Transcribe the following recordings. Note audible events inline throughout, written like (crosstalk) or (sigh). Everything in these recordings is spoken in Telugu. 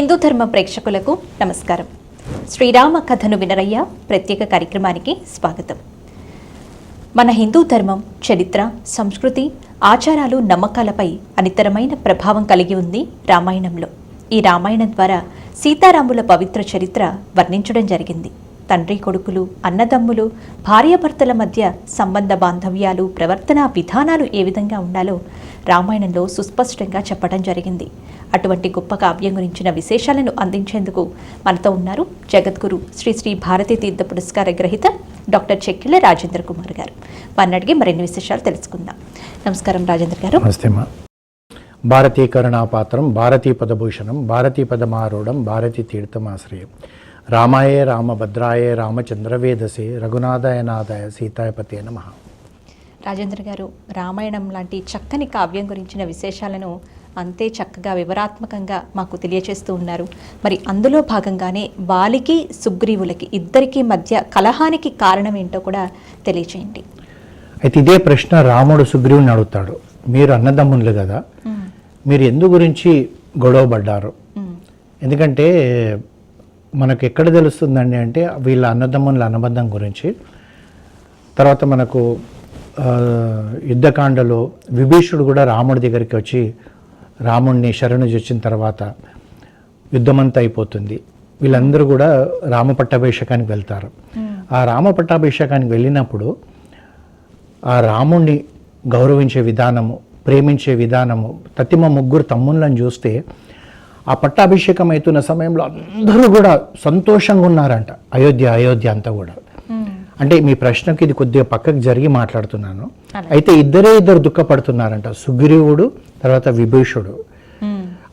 హిందూ ధర్మ ప్రేక్షకులకు నమస్కారం. శ్రీరామ కథను వినరయ్య ప్రత్యేక కార్యక్రమానికి స్వాగతం. మన హిందూ ధర్మం చరిత్ర సంస్కృతి ఆచారాలు నమ్మకాలపై అనితరమైన ప్రభావం కలిగి ఉంది రామాయణంలో. ఈ రామాయణం ద్వారా సీతారాముల పవిత్ర చరిత్ర వర్ణించడం జరిగింది. తండ్రి కొడుకులు అన్నదమ్ములు భార్యాభర్తల మధ్య సంబంధ బాంధవ్యాలు ప్రవర్తన విధానాలు ఏ విధంగా ఉండాలో రామాయణంలో సుస్పష్టంగా చెప్పడం జరిగింది. అటువంటి గొప్ప కావ్యం గురించిన విశేషాలను అందించేందుకు మనతో ఉన్నారు జగద్గురు శ్రీ శ్రీ భారతీ తీర్థ పురస్కార గ్రహీత డాక్టర్ చెక్కిల రాజేంద్ర కుమార్ గారు. వారిని అడిగి మరిన్ని విశేషాలు తెలుసుకుందాం. నమస్కారం రాజేంద్ర గారు. నమస్తే మా భారతీ పదభూషణం భారతీ పదమారూఢం భారతీ తీర్థమాశ్రయం. రామాయే రామభద్రాయే రామచంద్రవేదసే రఘునాథాయ నాథాయ సీతాయపతే నమ. రాజేంద్ర గారు రామాయణం లాంటి చక్కని కావ్యం గురించిన విశేషాలను అంతే చక్కగా వివరాత్మకంగా మాకు తెలియచేస్తూ ఉన్నారు. మరి అందులో భాగంగానే వాలికి సుగ్రీవులకి ఇద్దరికి మధ్య కలహానికి కారణం ఏంటో కూడా తెలియచేయండి. అయితే ఇదే ప్రశ్న రాముడు సుగ్రీవుని అడుగుతాడు. మీరు అన్నదమ్ములు కదా మీరు ఎందు గురించి గొడవ పడ్డారు మ్మ్. ఎందుకంటే మనకు ఎక్కడ తెలుస్తుందండి అంటే వీళ్ళ అన్నదమ్ముల అనుబంధం గురించి. తర్వాత మనకు యుద్ధకాండలో విభీషుడు కూడా రాముడి దగ్గరికి వచ్చి రాముడిని శరణు వచ్చిన తర్వాత యుద్ధమంతా అయిపోతుంది. వీళ్ళందరూ కూడా రామ పట్టాభిషేకానికి వెళ్తారు. ఆ రామ పట్టాభిషేకానికి వెళ్ళినప్పుడు ఆ రాముణ్ణి గౌరవించే విధానము ప్రేమించే విధానము తతిమ ముగ్గురు తమ్ముళ్ళని చూస్తే ఆ పట్టాభిషేకం అవుతున్న సమయంలో అందరూ కూడా సంతోషంగా ఉన్నారంట. అయోధ్య అయోధ్య అంతా కూడా. అంటే మీ ప్రశ్నకి ఇది కొద్దిగా పక్కకు జరిగి మాట్లాడుతున్నాను. అయితే ఇద్దరే ఇద్దరు దుఃఖపడుతున్నారంట. సుగ్రీవుడు తర్వాత విభీషుడు.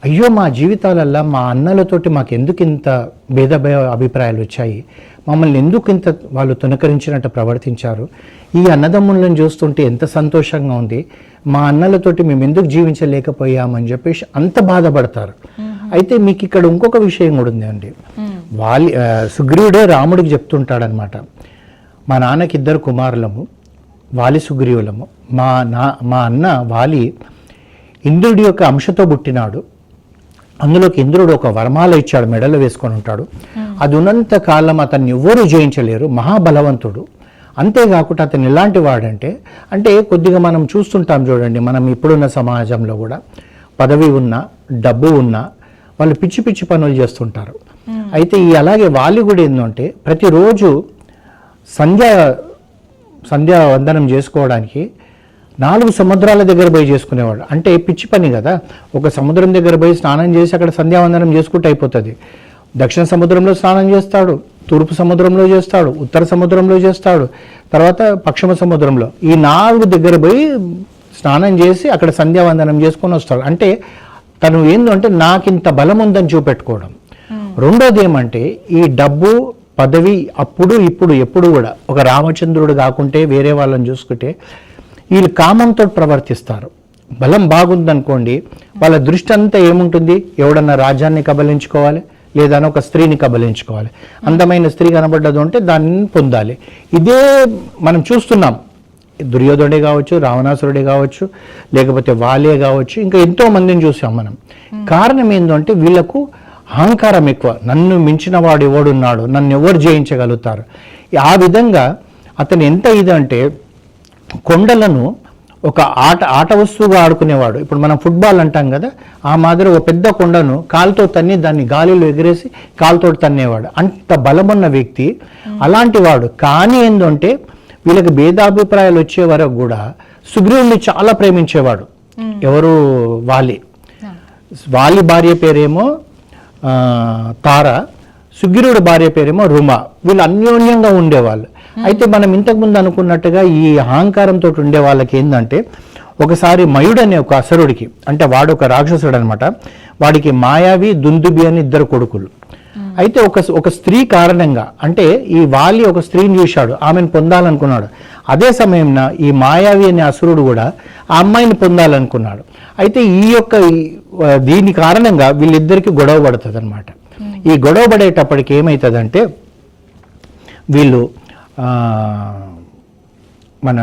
అయ్యో మా జీవితాలల్లో మా అన్నలతోటి మాకు ఎందుకు ఇంత భేద భే- అభిప్రాయాలు వచ్చాయి? మమ్మల్ని ఎందుకు ఇంత వాళ్ళు తునకరించినట్టు ప్రవర్తించారు? ఈ అన్నదమ్ములను చూస్తుంటే ఎంత సంతోషంగా ఉంది. మా అన్నలతోటి మేము ఎందుకు జీవించలేకపోయామని చెప్పేసి అంత బాధపడతారు. అయితే మీకు ఇక్కడ ఇంకొక విషయం కూడా ఉందండి వాలి సుగ్రీవుడే రాముడికి చెప్తుంటాడనమాట. మా నాన్నకి ఇద్దరు కుమారులము వాలి సుగ్రీవులము. మా నా మా అన్న వాలి ఇంద్రుడి యొక్క అంశతో పుట్టినాడు. అందులోకి ఇంద్రుడు ఒక వరమాల ఇచ్చాడు మెడలో వేసుకొని ఉంటాడు. అది ఉన్నంత కాలం అతన్ని ఎవ్వరూ జయించలేరు మహాబలవంతుడు. అంతేకాకుండా అతను ఎలాంటి వాడంటే అంటే కొద్దిగా మనం చూస్తుంటాం చూడండి మనం ఇప్పుడున్న సమాజంలో కూడా. పదవి ఉన్నా డబ్బు ఉన్నా వాళ్ళు పిచ్చి పిచ్చి పనులు చేస్తుంటారు. అయితే ఈ అలాగే వాలి కూడా ఏంటంటే ప్రతిరోజు సంధ్య సంధ్యా వందనం చేసుకోవడానికి నాలుగు సముద్రాల దగ్గర పోయి చేసుకునేవాడు అంటే పిచ్చి పని కదా. ఒక సముద్రం దగ్గర పోయి స్నానం చేసి అక్కడ సంధ్యావందనం చేసుకుంటే అయిపోతుంది. దక్షిణ సముద్రంలో స్నానం చేస్తాడు తూర్పు సముద్రంలో చేస్తాడు ఉత్తర సముద్రంలో చేస్తాడు తర్వాత పశ్చిమ సముద్రంలో. ఈ నాలుగు దగ్గర పోయి స్నానం చేసి అక్కడ సంధ్యావందనం చేసుకొని వస్తాడు. అంటే తను ఏందంటే నాకింత బలం ఉందని చూపెట్టుకోవడం. రెండోది ఏమంటే ఈ డబ్బు పదవి అప్పుడు ఇప్పుడు ఎప్పుడు కూడా ఒక రామచంద్రుడు కాకుంటే వేరే వాళ్ళని చూసుకుంటే వీళ్ళు కామంతో ప్రవర్తిస్తారు. బలం బాగుందనుకోండి వాళ్ళ దృష్టి అంతా ఏముంటుంది? ఎవడన్నా రాజ్యాన్ని కబలించుకోవాలి లేదా ఒక స్త్రీని కబలించుకోవాలి. అందమైన స్త్రీ కనబడ్డదు అంటే దాన్ని పొందాలి. ఇదే మనం చూస్తున్నాం. దుర్యోధనుడే కావచ్చు రావణాసురుడే కావచ్చు లేకపోతే వాలే కావచ్చు ఇంకా ఎంతో మందిని చూసాం మనం. కారణం ఏంటంటే వీళ్ళకు అహంకారం ఎక్కువ. నన్ను మించిన వాడు ఎవడున్నాడు నన్ను ఎవరు జయించగలుగుతారు? ఆ విధంగా అతను ఎంత ఇదంటే కొండలను ఒక ఆట ఆట వస్తువుగా ఆడుకునేవాడు. ఇప్పుడు మనం ఫుట్బాల్ అంటాం కదా ఆ మాదిరి ఒక పెద్ద కొండను కాలుతో తన్ని దాన్ని గాలిలో ఎగిరేసి కాలుతో తన్నేవాడు. అంత బలమున్న వ్యక్తి అలాంటి వాడు కానీ ఏంటంటే వీళ్ళకి భేదాభిప్రాయాలు వచ్చే వరకు కూడా సుగ్రీవుని చాలా ప్రేమించేవాడు. ఎవరు? వాలి. వాలి భార్య పేరేమో తార. సుగ్రీవుడి భార్య పేరేమో రుమ. వీళ్ళు అన్యోన్యంగా ఉండేవాళ్ళు. అయితే మనం ఇంతకుముందు అనుకున్నట్టుగా ఈ అహంకారంతో ఉండే వాళ్ళకి ఏంటంటే ఒకసారి మయుడు అనే ఒక అసరుడికి అంటే వాడు ఒక రాక్షసుడు అనమాట వాడికి మాయావి దుందుబి అని ఇద్దరు కొడుకులు. అయితే ఒక ఒక స్త్రీ కారణంగా అంటే ఈ వాలి ఒక స్త్రీని చూశాడు ఆమెను పొందాలనుకున్నాడు. అదే సమయంలో ఈ మాయావి అనే అసురుడు కూడా ఆ అమ్మాయిని పొందాలనుకున్నాడు. అయితే ఈ యొక్క దీని కారణంగా వీళ్ళిద్దరికి గొడవ పడుతుంది అనమాట ఈ గొడవ పడేటప్పటికి ఏమవుతుందంటే వీళ్ళు మన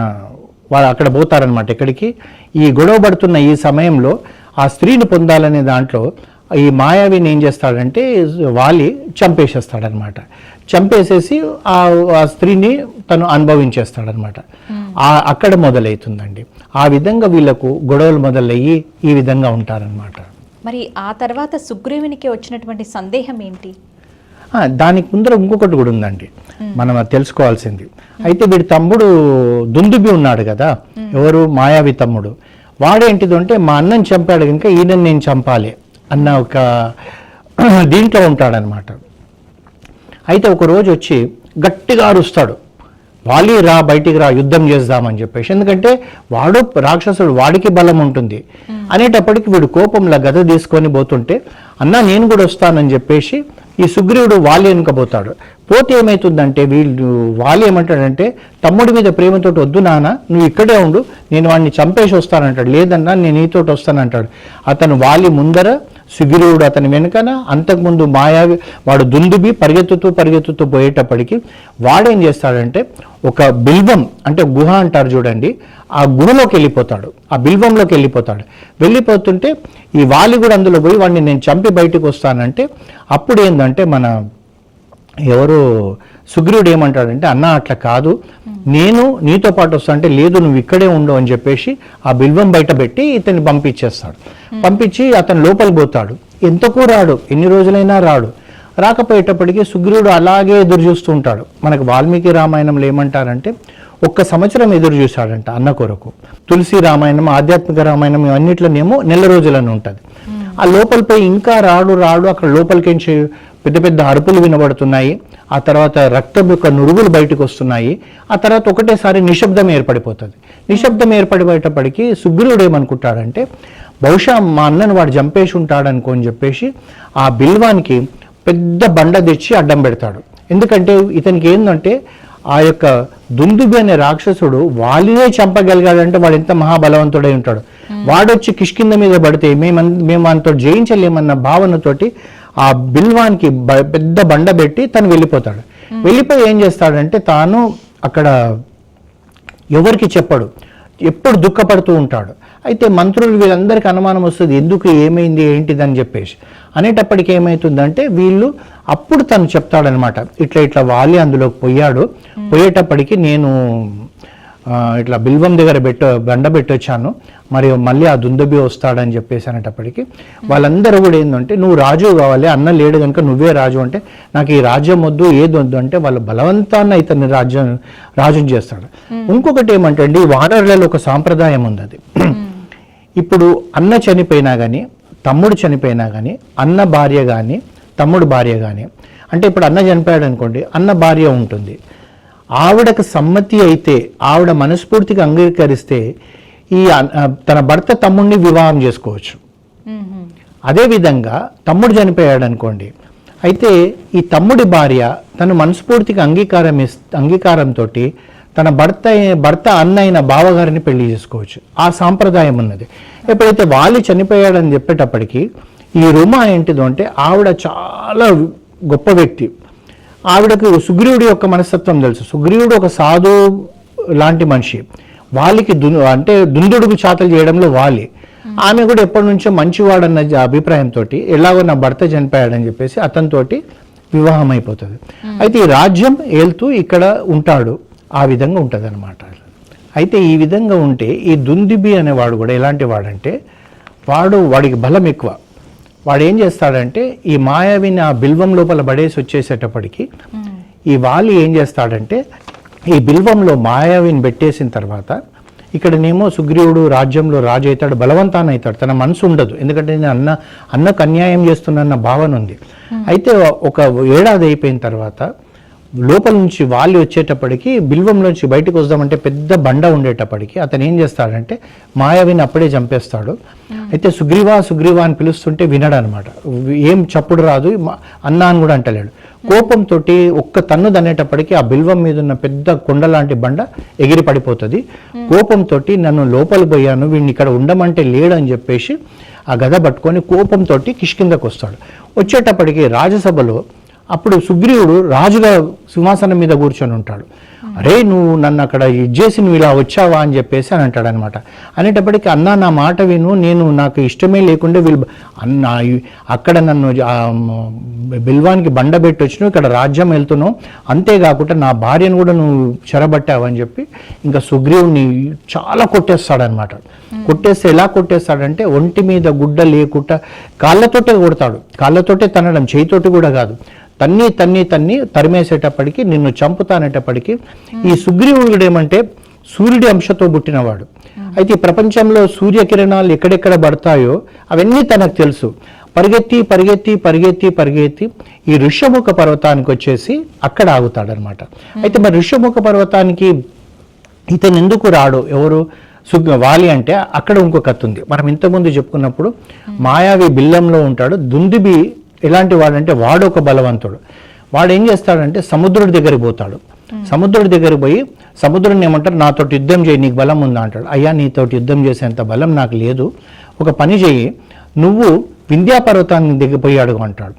వాళ్ళు అక్కడ పోతారనమాట ఎక్కడికి. ఈ గొడవ పడుతున్న ఈ సమయంలో ఆ స్త్రీని పొందాలనే దాంట్లో ఈ మాయావిని ఏం చేస్తాడంటే వాలి చంపేసేస్తాడనమాట. చంపేసేసి ఆ ఆ స్త్రీని తను అనుభవించేస్తాడనమాట. ఆ అక్కడ మొదలవుతుందండి. ఆ విధంగా వీళ్ళకు గొడవలు మొదలయ్యి ఈ విధంగా ఉంటారనమాట. మరి ఆ తర్వాత సుగ్రీవునికి వచ్చినటువంటి సందేహం ఏంటి? దానికి ముందర ఇంకొకటి కూడా ఉందండి. మనం అది తెలుసుకోవాల్సింది. అయితే వీడి తమ్ముడు దుందుబి ఉన్నాడు కదా. ఎవరు? మాయావి తమ్ముడు. వాడేంటిది అంటే మా అన్నని చంపాడు కనుక ఈయన నేను చంపాలి. అన్న ఒక (clears throat) దీంట్లో ఉంటాడనమాట అయితే ఒక రోజు వచ్చి గట్టిగా అరుస్తాడు. వాలి రా బయటికి రా యుద్ధం చేద్దామని చెప్పేసి. ఎందుకంటే వాడు రాక్షసుడు వాడికి బలం ఉంటుంది. అనేటప్పటికి వీడు కోపంలో గద తీసుకొని పోతుంటే అన్నా నేను కూడా వస్తానని చెప్పేసి ఈ సుగ్రీవుడు వాలి వెనుకపోతాడు పోతే ఏమవుతుందంటే వీళ్ళు వాలి ఏమంటాడంటే తమ్ముడి మీద ప్రేమతో వద్దు నాన్న నువ్వు ఇక్కడే ఉండు నేను వాడిని చంపేసి వస్తానంటాడు. లేదన్నా నేను నీతోటి వస్తానంటాడు. అతను వాలి ముందర సుగ్రీవుడు అతని వెనుకన అంతకుముందు మాయావి వాడు దుందుబి పరిగెత్తుతూ పరిగెత్తుతూ పోయేటప్పటికి వాడేం చేస్తాడంటే ఒక బిల్వం అంటే గుహ అంటారు చూడండి ఆ గుహలోకి వెళ్ళిపోతాడు. ఆ బిల్వంలోకి వెళ్ళిపోతాడు. వెళ్ళిపోతుంటే ఈ వాలి కూడా అందులో పోయి వాడిని నేను చంపి బయటకు వస్తానంటే అప్పుడు ఏంటంటే మన ఎవరు సుగ్రీవుడు ఏమంటాడంటే అన్న అట్లా కాదు. నేను నీతో పాటు వస్తా అంటే లేదు నువ్వు ఇక్కడే ఉండు అని చెప్పేసి ఆ బిల్వం బయట పెట్టి ఇతన్ని పంపించేస్తాడు. పంపించి అతను లోపలికి పోతాడు. ఎంతకు రాడు? ఎన్ని రోజులైనా రాడు. రాకపోయేటప్పటికీ సుగ్రీవుడు అలాగే ఎదురు చూస్తూ ఉంటాడు. మనకు వాల్మీకి రామాయణంలో ఏమంటారంటే ఒక్క సంవత్సరం ఎదురు చూశాడంట అన్న కొరకు. తులసి రామాయణం ఆధ్యాత్మిక రామాయణం ఇవన్నిట్లోనేమో నెల రోజులని ఉంటుంది. ఆ లోపలిపై ఇంకా రాడు రాడు అక్కడ లోపలికి పెద్ద పెద్ద అరుపులు వినబడుతున్నాయి. ఆ తర్వాత రక్తం యొక్క నురుగులు బయటకు వస్తున్నాయి. ఆ తర్వాత ఒకటేసారి నిశ్శబ్దం ఏర్పడిపోతుంది. నిశ్శబ్దం ఏర్పడిపోయేటప్పటికీ సుగ్రీవుడు ఏమనుకుంటాడంటే బహుశా మా అన్నను వాడు చంపేసి ఉంటాడనుకో అని చెప్పేసి ఆ బిల్వానికి పెద్ద బండ తెచ్చి అడ్డం పెడతాడు. ఎందుకంటే ఇతనికి ఏంటంటే ఆ యొక్క దుందుబి అనే రాక్షసుడు వాలినే చంపగలిగాడంటే వాడు ఎంత మహాబలవంతుడై ఉంటాడు. వాడొచ్చి కిష్కింద మీద పడితే మేము మేము అంతో జయించలేమన్న భావనతోటి ఆ బిల్వానికి పెద్ద బండ పెట్టి తను వెళ్ళిపోతాడు. వెళ్ళిపోయి ఏం చేస్తాడంటే తాను అక్కడ ఎవరికి చెప్పడు. ఎప్పుడు దుఃఖపడుతూ ఉంటాడు. అయితే మంత్రులు వీళ్ళందరికీ అనుమానం వస్తుంది ఎందుకు ఏమైంది ఏంటిదని చెప్పేసి. అనేటప్పటికి ఏమవుతుందంటే వీళ్ళు అప్పుడు తను చెప్తాడనమాట ఇట్లా ఇట్లా వాలి అందులోకి పోయాడు. పోయేటప్పటికి నేను ఇట్లా బిల్వం దగ్గర పెట్ట బండ పెట్టొచ్చాను. మరి మళ్ళీ ఆ దుందబి వస్తాడని చెప్పేసి అనేటప్పటికి వాళ్ళందరూ కూడా ఏంటంటే నువ్వు రాజు కావాలి అన్న లేడు కనుక నువ్వే రాజు అంటే నాకు ఈ రాజ్యం వద్దు ఏది వద్దు అంటే వాళ్ళు బలవంతాన్ని ఇతన్ని రాజ్యం రాజుని చేస్తాడు. ఇంకొకటి ఏమంటే అండి ఈ వానరులలో ఒక సాంప్రదాయం ఉంది అది ఇప్పుడు అన్న చనిపోయినా కానీ తమ్ముడు చనిపోయినా కానీ అన్న భార్య కానీ తమ్ముడు భార్య కానీ అంటే ఇప్పుడు అన్న చనిపోయాడు అనుకోండి అన్న భార్య ఉంటుంది. ఆవిడకు సమ్మతి అయితే ఆవిడ మనస్ఫూర్తిగా అంగీకరిస్తే ఈ తన భర్త తమ్ముడిని వివాహం చేసుకోవచ్చు. అదేవిధంగా తమ్ముడు చనిపోయాడు అనుకోండి అయితే ఈ తమ్ముడి భార్య తను మనస్ఫూర్తిగా అంగీకారం ఇస్ అంగీకారంతో తన భర్త భర్త అన్న అయిన బావగారిని పెళ్ళి చేసుకోవచ్చు. ఆ సాంప్రదాయం ఉన్నది. ఎప్పుడైతే వాలి చనిపోయాడని చెప్పేటప్పటికి ఈ రుమా ఏంటిదో అంటే ఆవిడ చాలా గొప్ప వ్యక్తి. ఆవిడకు సుగ్రీవుడి యొక్క మనస్తత్వం తెలుసు. సుగ్రీవుడు ఒక సాధు లాంటి మనిషి. వాళ్ళకి దు అంటే దుందుడుకు చాతలు చేయడంలో వాలి. ఆమె కూడా ఎప్పటి నుంచో మంచివాడన్న అభిప్రాయంతో ఎలాగో నా భర్త చనిపోయాడని చెప్పేసి అతనితోటి వివాహం అయిపోతుంది అయితే ఈ రాజ్యం ఏల్తూ ఇక్కడ ఉంటాడు. ఆ విధంగా ఉంటుంది అయితే ఈ విధంగా ఉంటే ఈ దుందిబి అనేవాడు కూడా ఎలాంటి వాడంటే వాడు వాడికి బలం ఎక్కువ. వాడు ఏం చేస్తాడంటే ఈ మాయావిని ఆ బిల్వం లోపల పడేసి వచ్చేసేటప్పటికి ఈ వాలి ఏం చేస్తాడంటే ఈ బిల్వంలో మాయావిని పెట్టేసిన తర్వాత ఇక్కడనేమో సుగ్రీవుడు రాజ్యంలో రాజు అవుతాడు బలవంతాన అవుతాడు తన మనసు ఉండదు. ఎందుకంటే నేను అన్న అన్నకు అన్యాయం చేస్తున్న భావన ఉంది. అయితే ఒక ఏడాది అయిపోయిన తర్వాత లోపల నుంచి వాలి వచ్చేటప్పటికి బిల్వంలోంచి బయటకు వద్దామంటే పెద్ద బండ ఉండేటప్పటికి అతను ఏం చేస్తాడంటే మాయావిని అప్పుడే చంపేస్తాడు. అయితే సుగ్రీవా సుగ్రీవా అని పిలుస్తుంటే వినడు అనమాట ఏం చప్పుడు రాదు అన్నా అని కూడా అంటలేడు. కోపంతో ఒక్క తన్ను దనేటప్పటికి ఆ బిల్వం మీద ఉన్న పెద్ద కొండ లాంటి బండ ఎగిరి పడిపోతుంది. కోపంతో నన్ను లోపలి పోయాను వీడిని ఇక్కడ ఉండమంటే లేడు అని చెప్పేసి ఆ గద పట్టుకొని కోపంతో కిష్కిందకు వస్తాడు. వచ్చేటప్పటికి రాజసభలో అప్పుడు సుగ్రీవుడు రాజుగా సింహాసనం మీద కూర్చొని ఉంటాడు. అరే నువ్వు నన్ను అక్కడ ఇది చేసి నువ్వు ఇలా వచ్చావా అని చెప్పేసి అని అంటాడనమాట. అనేటప్పటికీ అనేటప్పటికి అన్న నా మాట విను నేను నాకు ఇష్టమే లేకుండా వీళ్ళు అన్న అక్కడ నన్ను బిల్వానికి బండ పెట్టొచ్చినావు ఇక్కడ రాజ్యం వెళ్తున్నావు అంతేకాకుండా నా భార్యను కూడా నువ్వు చెరబట్టావు అని చెప్పి ఇంకా సుగ్రీవుని చాలా కొట్టేస్తాడనమాట. కొట్టేస్తే ఎలా కొట్టేస్తాడంటే ఒంటి మీద గుడ్డ లేకుండా కాళ్ళతోటే కొడతాడు. కాళ్ళతోటే తనడం చేయితోటి కూడా కాదు. తన్ని తన్ని తన్ని తరిమేసేటప్పటికి నిన్ను చంపుతానేటప్పటికి ఈ సుగ్రీవుడు ఏమంటే సూర్యుడి అంశతో పుట్టినవాడు. అయితే ఈ ప్రపంచంలో సూర్యకిరణాలు ఎక్కడెక్కడ పడతాయో అవన్నీ తనకు తెలుసు. పరిగెత్తి పరిగెత్తి పరిగెత్తి పరిగెత్తి ఈ ఋష్యముఖ పర్వతానికి వచ్చేసి అక్కడ ఆగుతాడనమాట. అయితే మరి ఋష్యముఖ పర్వతానికి ఇతను ఎందుకు రాడు? ఎవరు? సుగ్ వాలి అంటే అక్కడ ఇంకో ఉంది మనం ఇంతకుముందు చెప్పుకున్నప్పుడు మాయావి బిల్లంలో ఉంటాడు. దుందుబి ఎలాంటి వాడంటే వాడు ఒక బలవంతుడు. వాడు ఏం చేస్తాడంటే సముద్రుడి దగ్గరికి పోతాడు. సముద్రుడి దగ్గరికి పోయి సముద్రుడిని ఏమంటారు? నాతోటి యుద్ధం చేయి నీకు బలం ఉందా? అంటాడు. అయ్యా నీతోటి యుద్ధం చేసేంత బలం నాకు లేదు. ఒక పని చేయి నువ్వు వింధ్యా పర్వతాన్ని దగ్గర పోయి అడుగు అంటాడు.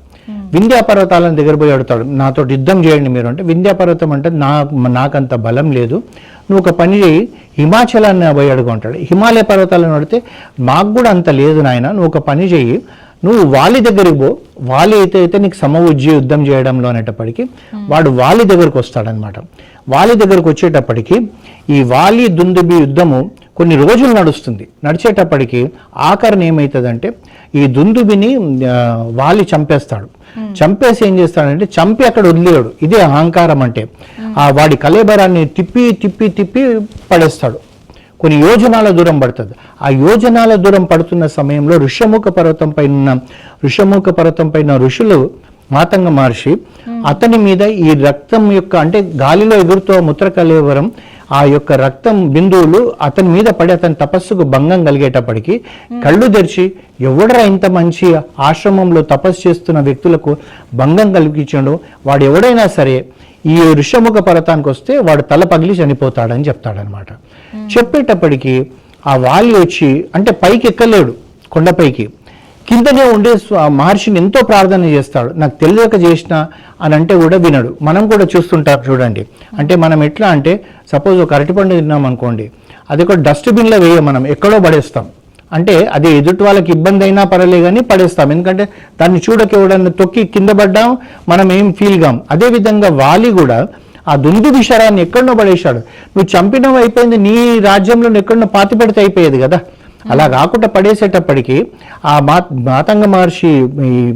వింధ్యా పర్వతాలను దగ్గర పోయి అడుగుతాడు. నాతో యుద్ధం చేయండి మీరు అంటే వింధ్యా పర్వతం అంటే నా నాకంత బలం లేదు. నువ్వు ఒక పని చేయి హిమాచలాన్ని పోయి అడుగు అంటాడు. హిమాలయ పర్వతాలను అడిగితే మాకు కూడా అంత లేదు నాయన నువ్వు ఒక పని చేయి నువ్వు వాలి దగ్గరికి పో. వాలి అయితే అయితే నీకు సమవుజ్జి యుద్ధం చేయడంలో అనేటప్పటికీ వాడు వాలి దగ్గరకు వస్తాడనమాట. వాలి దగ్గరకు వచ్చేటప్పటికి ఈ వాలి దుందుబి యుద్ధము కొన్ని రోజులు నడుస్తుంది. నడిచేటప్పటికి ఆఖరణ ఏమవుతుందంటే ఈ దుందుబిని వాలి చంపేస్తాడు. చంపేసి ఏం చేస్తాడంటే చంపి అక్కడ వదిలేయడు. ఇదే అహంకారం అంటే. ఆ వాడి కలేబరాన్ని తిప్పి తిప్పి తిప్పి పడేస్తాడు. కొన్ని యోజనాల దూరం పడుతుంది. ఆ యోజనాల దూరం పడుతున్న సమయంలో ఋషముఖ పర్వతం పైన ఉన్న ఋషముఖ పర్వతం పైన ఋషులు మాతంగ మహర్షి అతని మీద ఈ రక్తం యొక్క అంటే గాలిలో ఎగురుతూ ముత్ర కలేవరం ఆ యొక్క రక్తం బిందువులు అతని మీద పడి అతని తపస్సుకు భంగం కలిగేటప్పటికి కళ్ళు తెరిచి ఎవడరా ఇంత మంచి ఆశ్రమంలో తపస్సు చేస్తున్న వ్యక్తులకు భంగం కలిగించడు వాడు ఎవడైనా సరే ఈ ఋషముఖ పర్వతానికి వస్తే వాడు తల పగిలి చనిపోతాడని చెప్తాడనమాట చెప్పేటప్పటికి ఆ వాలి వచ్చి అంటే పైకి ఎక్కలేడు కొండపైకి. కిందనే ఉండే మహర్షిని ఎంతో ప్రార్థన చేస్తాడు. నాకు తెలియక చేసిన అని అంటే కూడా వినడు. మనం కూడా చూస్తుంటాం చూడండి. అంటే మనం ఎట్లా అంటే సపోజ్ ఒక అరటిపండు తిన్నాం అనుకోండి అది ఒక డస్ట్బిన్లో వేయ మనం ఎక్కడో పడేస్తాం. అంటే అది ఎదుటి వాళ్ళకి ఇబ్బంది అయినా పర్వాలే కానీ పడేస్తాం. ఎందుకంటే దాన్ని చూడక ఎవడన్నా తొక్కి కింద పడ్డాం మనం ఏం ఫీల్ కాం అదేవిధంగా వాలి కూడా ఆ దుందు విషరాన్ని ఎక్కడనో పడేశాడు. నువ్వు చంపినవి అయిపోయింది నీ రాజ్యంలో ఎక్కడనో పాతి పెడితే అయిపోయేది కదా. అలా కాకుండా పడేసేటప్పటికి ఆ మా మాతంగ మహర్షి ఈ-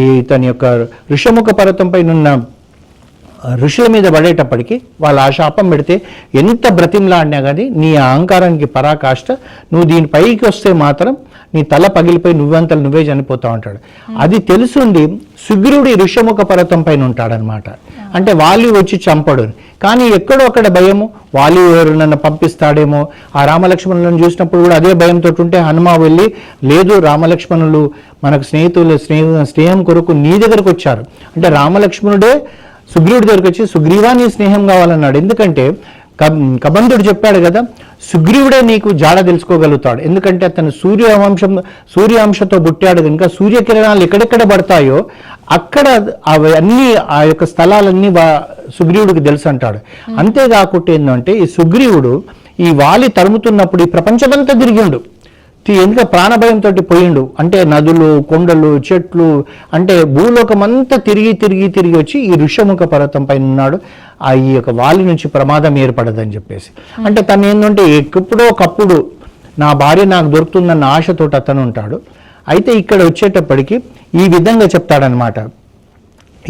ఈ తన యొక్క ఋషముఖ పర్వతం పైన ఉన్న ఋషుల మీద పడేటప్పటికి వాళ్ళు ఆ శాపం పెడితే ఎంత బ్రతిమలాడినా కానీ నీ అహంకారానికి పరాకాష్ట నువ్వు దీని పైకి వస్తే మాత్రం నీ తల పగిలిపోయి నువ్వంతలు నువ్వే చనిపోతావు అంటాడు అది తెలుసుండి సుగ్రీవుడు ఋషముఖ పర్వతం పైన ఉంటాడనమాట అంటే వాలి వచ్చి చంపడు. కానీ ఎక్కడో అక్కడ భయము. వాలి ఎవరు నన్ను పంపిస్తాడేమో? ఆ రామలక్ష్మణులను చూసినప్పుడు కూడా అదే భయంతో ఉంటే హనుమ వెళ్ళి లేదు రామలక్ష్మణులు మనకు స్నేహితులు స్నేహ స్నేహం కొరకు నీ దగ్గరకు వచ్చారు. అంటే రామలక్ష్మణుడే సుగ్రీవుడి దగ్గరకు వచ్చి సుగ్రీవా నీ స్నేహం కావాలన్నాడు. ఎందుకంటే కబంధుడు చెప్పాడు కదా సుగ్రీవుడే నీకు జాడ తెలుసుకోగలుగుతాడు. ఎందుకంటే అతను సూర్యవంశం సూర్యాంశతో పుట్టాడు కనుక సూర్యకిరణాలు ఎక్కడెక్కడ పడతాయో అక్కడ అవన్నీ ఆ యొక్క స్థలాలన్నీ వా- సుగ్రీవుడికి తెలుసు అంటాడు. అంతేకాకుండా ఏంటంటే ఈ సుగ్రీవుడు ఈ వాలి తరుముతున్నప్పుడు ఈ ప్రపంచమంతా తిరిగిండు. ఎందుకంటే ప్రాణభయంతో పోయిండు. అంటే నదులు కొండలు చెట్లు అంటే భూలోకం అంతా తిరిగి తిరిగి తిరిగి వచ్చి ఈ ఋషముఖ పర్వతం పైన ఉన్నాడు. ఆ ఈ యొక్క వాలి నుంచి ప్రమాదం ఏర్పడదని చెప్పేసి. అంటే తను ఏంటంటే ఎప్పుడో ఒకప్పుడు నా భార్య నాకు దొరుకుతుందన్న ఆశతోటి అతను ఉంటాడు. అయితే ఇక్కడ వచ్చేటప్పటికి ఈ విధంగా చెప్తాడనమాట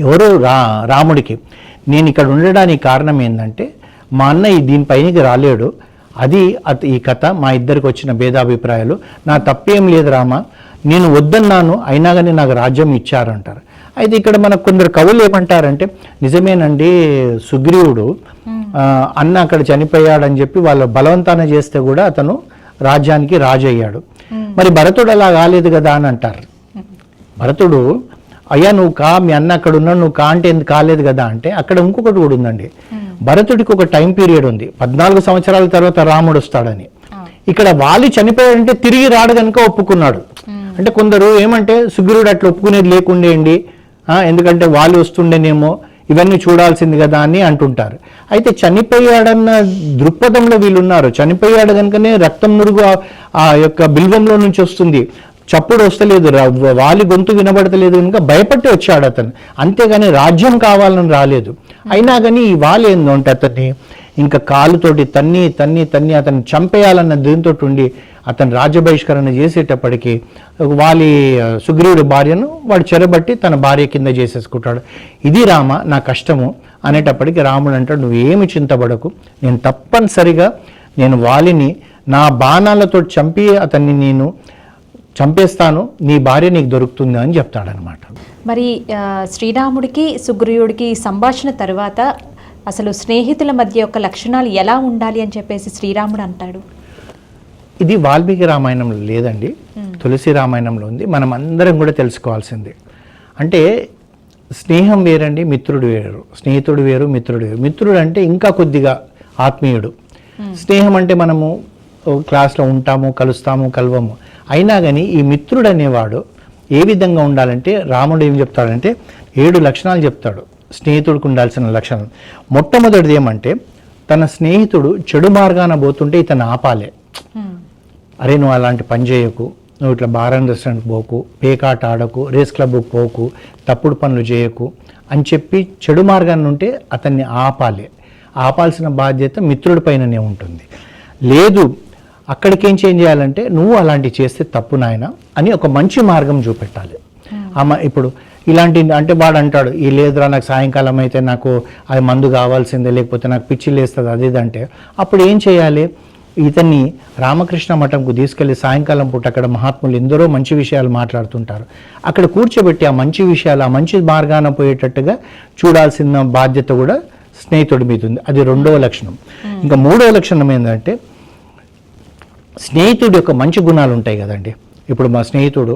ఎవరు రా రాముడికి నేను ఇక్కడ ఉండడానికి కారణం ఏంటంటే మా అన్న దీనిపైనకి రాలేడు. అది అత- ఈ కథ మా ఇద్దరికి వచ్చిన భేదాభిప్రాయాలు. నా తప్పేం లేదు రామ నేను వద్దన్నాను అయినా కానీ నాకు రాజ్యం ఇచ్చారంటారు. అయితే ఇక్కడ మనకు కొందరు కవులు ఏమంటారంటే నిజమేనండి సుగ్రీవుడు అన్న అక్కడ చనిపోయాడని చెప్పి వాళ్ళు బలవంతాన చేస్తే కూడా అతను రాజ్యానికి రాజు అయ్యాడు మరి భరతుడు అలా కాలేదు కదా అని అంటారు. భరతుడు అయ్యా నువ్వు కా మీ అన్న అక్కడ ఉన్నాడు నువ్వు కా అంటే ఎందుకు కాలేదు కదా అంటే అక్కడ ఇంకొకటి కూడా ఉందండి. భరతుడికి ఒక టైం పీరియడ్ ఉంది. పద్నాలుగు సంవత్సరాల తర్వాత రాముడు వస్తాడని. ఇక్కడ వాలి చనిపోయాడంటే తిరిగి రాడు కనుక ఒప్పుకున్నాడు. అంటే కొందరు ఏమంటే సుగ్రీవుడు అట్లా ఒప్పుకునేది లేకుండేయండి ఎందుకంటే వాలి వస్తుండేనేమో ఇవన్నీ చూడాల్సింది కదా అని అంటుంటారు. అయితే చనిపోయాడన్న దృక్పథంలో వీళ్ళు ఉన్నారు చనిపోయాడు కనుకనే రక్తం నురుగు ఆ- యొక్క బిల్వంలో నుంచి వస్తుంది. చప్పుడు వస్తలేదు. వాలి గొంతు వినబడతలేదు కనుక భయపట్టి వచ్చాడు అతను. అంతేగాని రాజ్యం కావాలని రాలేదు. అయినా కానీ ఈ వాలి ఏందంటే అతన్ని ఇంకా కాలుతోటి తన్ని తన్ని తన్ని అతన్ని చంపేయాలన్న దీంతో ఉండి అతను రాజ్య బహిష్కరణ చేసేటప్పటికి వాలి సుగ్రీవుడి భార్యను వాడు చెరబట్టి తన భార్య కింద చేసేసుకుంటాడు. ఇది రామ నా కష్టము అనేటప్పటికి రాముడు అంటాడు నువ్వేమి చింతపడకు నేను తప్పనిసరిగా నేను వాలిని నా బాణాలతో చంపి అతన్ని నేను చంపేస్తాను నీ భార్య నీకు దొరుకుతుంది అని చెప్తాడనమాట మరి శ్రీరాముడికి సుగ్రీవుడికి సంభాషణ తర్వాత అసలు స్నేహితుల మధ్య యొక్క లక్షణాలు ఎలా ఉండాలి అని చెప్పేసి శ్రీరాముడు అంటాడు. ఇది వాల్మీకి రామాయణంలో లేదండి. తులసి రామాయణంలో ఉంది. మనం అందరం కూడా తెలుసుకోవాల్సింది. అంటే స్నేహం వేరండి మిత్రుడు వేరు. స్నేహితుడు వేరు మిత్రుడు వేరు. మిత్రుడు అంటే ఇంకా కొద్దిగా ఆత్మీయుడు. స్నేహం అంటే మనము క్లాస్లో ఉంటాము కలుస్తాము కలవము. అయినా కానీ ఈ మిత్రుడు అనేవాడు ఏ విధంగా ఉండాలంటే రాముడు ఏం చెప్తాడంటే ఏడు లక్షణాలు చెప్తాడు. స్నేహితుడికి ఉండాల్సిన లక్షణాలు మొట్టమొదటిది ఏమంటే తన స్నేహితుడు చెడు మార్గాన పోతుంటే ఇతను ఆపాలే. అరే నువ్వు అలాంటి పని చేయకు నువ్వు ఇట్లా బార్ అండ్ రెస్టారెంట్కి పోకు పేకాట ఆడకు రేస్ క్లబ్కి పోకు తప్పుడు పనులు చేయకు అని చెప్పి చెడు మార్గాన్ని ఉంటే అతన్ని ఆపాలి. ఆపాల్సిన బాధ్యత మిత్రుడి పైననే ఉంటుంది. లేదు అక్కడికి ఏం చేంజ్ చేయాలంటే నువ్వు అలాంటివి చేస్తే తప్పు నాయన అని ఒక మంచి మార్గం చూపెట్టాలి. ఆమె ఇప్పుడు ఇలాంటి అంటే వాడు అంటాడు ఈ లేదురా నాకు సాయంకాలం అయితే నాకు అది మందు కావాల్సిందే లేకపోతే నాకు పిచ్చి లేస్తుంది అది అంటే అప్పుడు ఏం చేయాలి? ఇతన్ని రామకృష్ణ మఠంకు తీసుకెళ్ళి సాయంకాలం పూట అక్కడ మహాత్ములు ఎందరో మంచి విషయాలు మాట్లాడుతుంటారు. అక్కడ కూర్చోబెట్టి ఆ మంచి విషయాలు ఆ మంచి మార్గాన పోయేటట్టుగా చూడాల్సిన బాధ్యత కూడా స్నేహితుడి మీద ఉంది. అది రెండవ లక్షణం. ఇంకా మూడవ లక్షణం ఏంటంటే స్నేహితుడి యొక్క మంచి గుణాలు ఉంటాయి కదండి. ఇప్పుడు మా స్నేహితుడు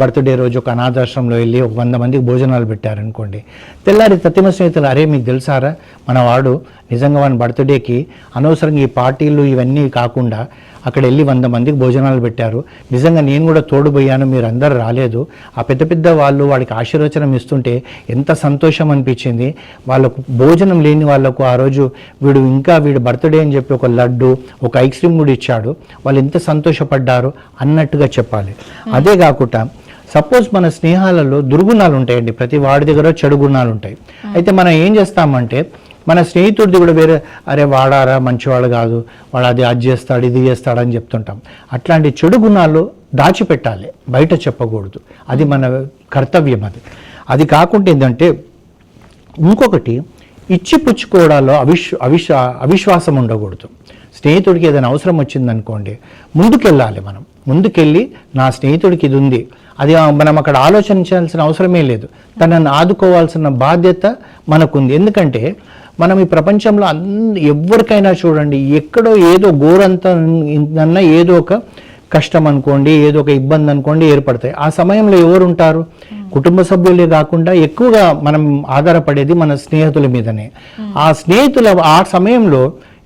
బర్త్డే రోజు ఒక అనాథాశ్రమంలో వెళ్ళి ఒక వంద మందికి భోజనాలు పెట్టారనుకోండి. తెల్లారి తత్తిమ స్నేహితులు అరే మీకు తెలుసారా? మన వాడు నిజంగా వాని బర్త్డేకి అనవసరంగా ఈ పార్టీలు ఇవన్నీ కాకుండా అక్కడ వెళ్ళి వంద మందికి భోజనాలు పెట్టారు. నిజంగా నేను కూడా తోడుపోయాను మీరు అందరు రాలేదు. ఆ పెద్ద పెద్ద వాళ్ళు వాడికి ఆశీర్వచనం ఇస్తుంటే ఎంత సంతోషం అనిపించింది. వాళ్ళకు భోజనం లేని వాళ్ళకు ఆ రోజు వీడు ఇంకా వీడు బర్త్డే అని చెప్పి ఒక లడ్డు ఒక ఐస్ క్రీమ్ కూడా ఇచ్చాడు. వాళ్ళు ఎంత సంతోషపడ్డారు అన్నట్టుగా చెప్పాలి. అదే కాకుండా సపోజ్ మన స్నేహాలలో దుర్గుణాలు ఉంటాయండి ప్రతి వాడి దగ్గర చెడు గుణాలు ఉంటాయి అయితే మనం ఏం చేస్తామంటే మన స్నేహితుడిది కూడా వేరే అరే వాడారా మంచివాడు కాదు. వాడు అది అది చేస్తాడు ఇది చేస్తాడు అని చెప్తుంటాం. అట్లాంటి చెడు గుణాలు దాచిపెట్టాలి. బయట చెప్పకూడదు. అది మన కర్తవ్యం అది. అది కాకుండా ఏంటంటే ఇంకొకటి ఇచ్చి పుచ్చుకోవడాల్లో అవిశ్ అవిశ్ అవిశ్వాసం ఉండకూడదు. స్నేహితుడికి ఏదైనా అవసరం వచ్చిందనుకోండి ముందుకెళ్ళాలి మనం. ముందుకెళ్ళి నా స్నేహితుడికి ఇది ఉంది. అది మనం అక్కడ ఆలోచించాల్సిన అవసరమే లేదు. తనని ఆదుకోవాల్సిన బాధ్యత మనకుంది. ఎందుకంటే మనం ఈ ప్రపంచంలో అన్ ఎవరికైనా చూడండి ఎక్కడో ఏదో గోరంత అన్న ఏదో ఒక కష్టం అనుకోండి ఏదో ఒక ఇబ్బంది అనుకోండి ఏర్పడతాయి. ఆ సమయంలో ఎవరు ఉంటారు కుటుంబ సభ్యులే కాకుండా ఎక్కువగా మనం ఆధారపడేది మన స్నేహితుల మీదనే. ఆ స్నేహితుల ఆ సమయంలో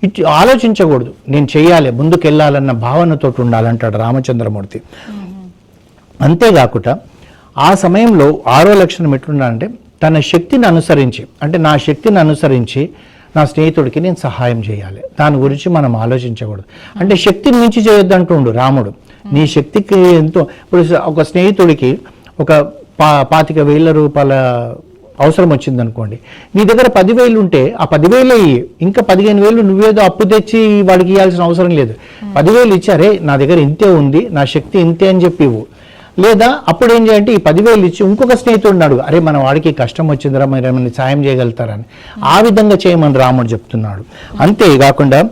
ఇటు ఆలోచించకూడదు. నేను చెయ్యాలి ముందుకు వెళ్ళాలన్న భావనతో ఉండాలంటాడు రామచంద్రమూర్తి. అంతేకాకుండా ఆ సమయంలో ఆరో లక్షణం ఎట్లుండాలంటే తన శక్తిని అనుసరించి అంటే నా శక్తిని అనుసరించి నా స్నేహితుడికి నేను సహాయం చేయాలి. దాని గురించి మనం ఆలోచించకూడదు. అంటే శక్తిని మించి చేయొద్దు అంటుండు రాముడు. నీ శక్తికి ఎంతో ఇప్పుడు ఒక స్నేహితుడికి ఒక పా పాతిక వేల రూపాయల అవసరం వచ్చింది అనుకోండి నీ దగ్గర పదివేలు ఉంటే ఆ పదివేలు అయ్యి ఇంకా పదిహేను వేలు నువ్వేదో అప్పు తెచ్చి వాడికి ఇవ్వాల్సిన అవసరం లేదు. పదివేలు ఇచ్చారే నా దగ్గర ఇంతే ఉంది నా శక్తి ఇంతే అని చెప్పి ఇవ్వు. లేదా అప్పుడు ఏం చేయాలంటే ఈ పదివేలు ఇచ్చి ఇంకొక స్నేహితుడిని అడుగు అరే మన వాడికి కష్టం వచ్చిందిరా మీరు ఏమైనా సాయం చేయగలుగుతారని. ఆ విధంగా చేయమని రాముడు చెప్తున్నాడు. అంతేకాకుండా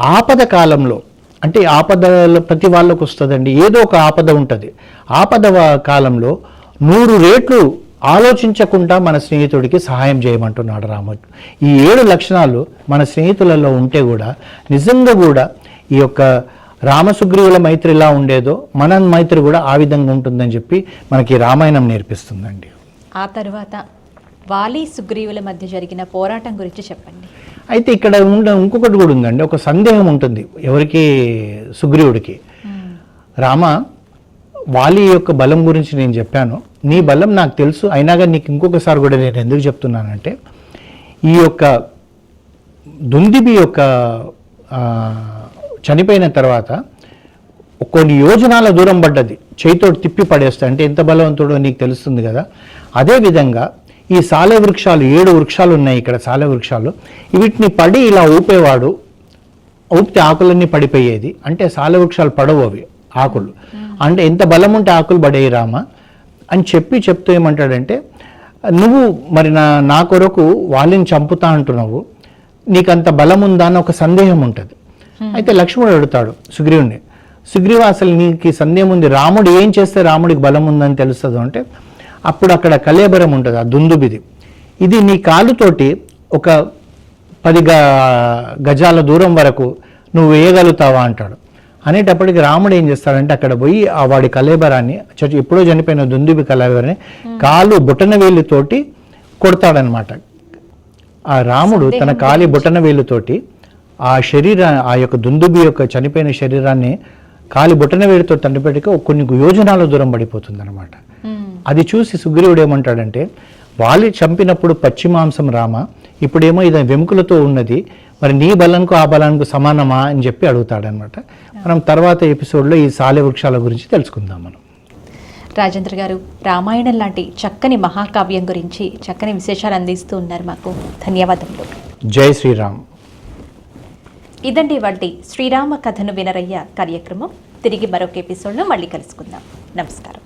ఆపద కాలంలో అంటే ఆపదలో ప్రతి వాళ్ళకు వస్తుందండి. ఏదో ఒక ఆపద ఉంటుంది. ఆపద కాలంలో నూరు రేట్లు ఆలోచించకుండా మన స్నేహితుడికి సహాయం చేయమంటున్నాడు రాముడు. ఈ ఏడు లక్షణాలు మన స్నేహితులలో ఉంటే కూడా నిజంగా కూడా ఈ యొక్క రామసుగ్రీవుల మైత్రి ఎలా ఉండేదో మన మైత్రి కూడా ఆ విధంగా ఉంటుందని చెప్పి మనకి రామాయణం నేర్పిస్తుందండి. ఆ తర్వాత వాలి సుగ్రీవుల మధ్య జరిగిన పోరాటం గురించి చెప్పండి. అయితే ఇక్కడ ఉండ ఇంకొకటి కూడా ఉందండి. ఒక సందేహం ఉంటుంది ఎవరికి? సుగ్రీవుడికి. రామ వాలి యొక్క బలం గురించి నేను చెప్పాను. నీ బలం నాకు తెలుసు. అయినా కానీ నీకు ఇంకొకసారి కూడా నేను ఎందుకు చెప్తున్నానంటే ఈ యొక్క దుందిబి యొక్క చనిపోయిన తర్వాత కొన్ని యోజనాల దూరం పడ్డది. చేయితోటి తిప్పి పడేస్తా. అంటే ఎంత బలవంతుడో నీకు తెలుస్తుంది కదా. అదేవిధంగా ఈ సాలె వృక్షాలు ఏడు వృక్షాలు ఉన్నాయి ఇక్కడ సాలె వృక్షాలు. వీటిని పడి ఇలా ఊపేవాడు. ఊపితే ఆకులన్నీ పడిపోయేది. అంటే సాలె వృక్షాలు పడవు అవి ఆకులు. అంటే ఎంత బలం ఉంటే ఆకులు పడేయి రామ? అని చెప్పి చెప్తూ ఏమంటాడంటే నువ్వు మరి నా నా కొరకు వాళ్ళని చంపుతా అంటున్నావు. నీకు అంత బలం ఉందా? అని ఒక సందేహం ఉంటుంది. అయితే లక్ష్మణుడు అడుగుతాడు సుగ్రీవుని సుగ్రీవ అసలు నీకు సందేహం ఉంది. రాముడు ఏం చేస్తే రాముడికి బలం ఉందని తెలుస్తుంది అంటే అప్పుడు అక్కడ కలేబరం ఉంటుంది ఆ దుందుబిది. ఇది నీ కాలుతోటి ఒక పది గజాల దూరం వరకు నువ్వు వేయగలుగుతావా? అంటాడు. అనేటప్పటికి రాముడు ఏం చేస్తాడంటే అక్కడ పోయి ఆ వాడి కలేబరాన్ని ఎప్పుడో చనిపోయిన దుందుబి కలేబరాన్ని కాలు బుటన వేలుతోటి కొడతాడనమాట. ఆ రాముడు తన కాలి బుటన వేలుతోటి ఆ శరీర ఆ యొక్క దుందుబి యొక్క చనిపోయిన శరీరాన్ని కాలి బుటన వేలుతో తండ్రిపెట్టుకు కొన్ని యోజనాల దూరం పడిపోతుంది అనమాట అది చూసి సుగ్రీవుడు ఏమంటాడంటే వాలి చంపినప్పుడు పచ్చి మాంసం రామ? ఇప్పుడేమో ఇది వెముకలతో ఉన్నది. మరి నీ బలంకు ఆ బలానికి సమానమా? అని చెప్పి అడుగుతాడనమాట మనం తర్వాత ఎపిసోడ్లో ఈ సాలె వృక్షాల గురించి తెలుసుకుందాం మనం. రాజేంద్ర గారు రామాయణం లాంటి చక్కని మహాకావ్యం గురించి చక్కని విశేషాలు అందిస్తూ ఉన్నారు మాకు. ధన్యవాదములు. జై శ్రీరామ్. ఇదండి వంటి శ్రీరామ కథను వినరయ్య కార్యక్రమం. తిరిగి మరొక ఎపిసోడ్లో మళ్ళీ కలుసుకుందాం. నమస్కారం.